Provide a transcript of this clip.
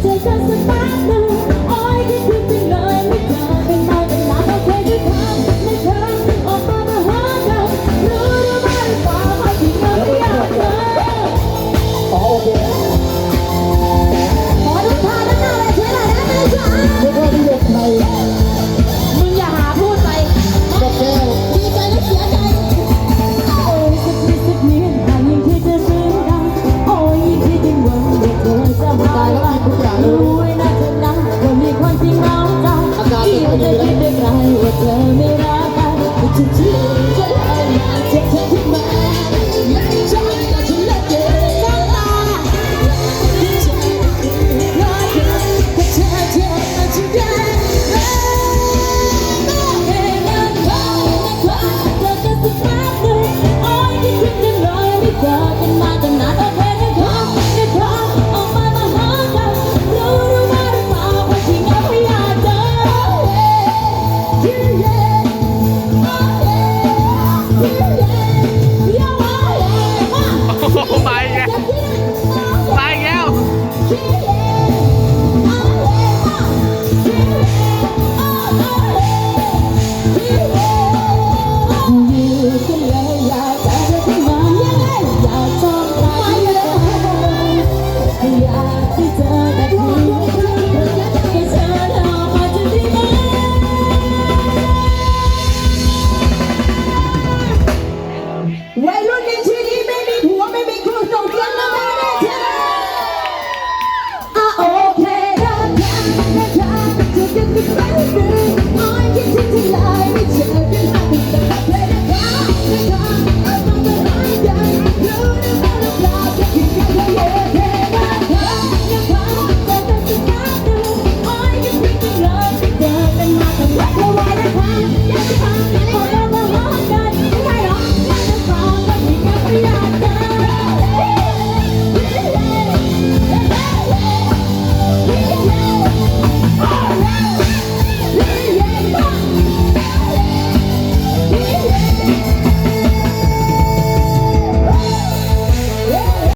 Just a bad mood. Let me love you, let me love. you.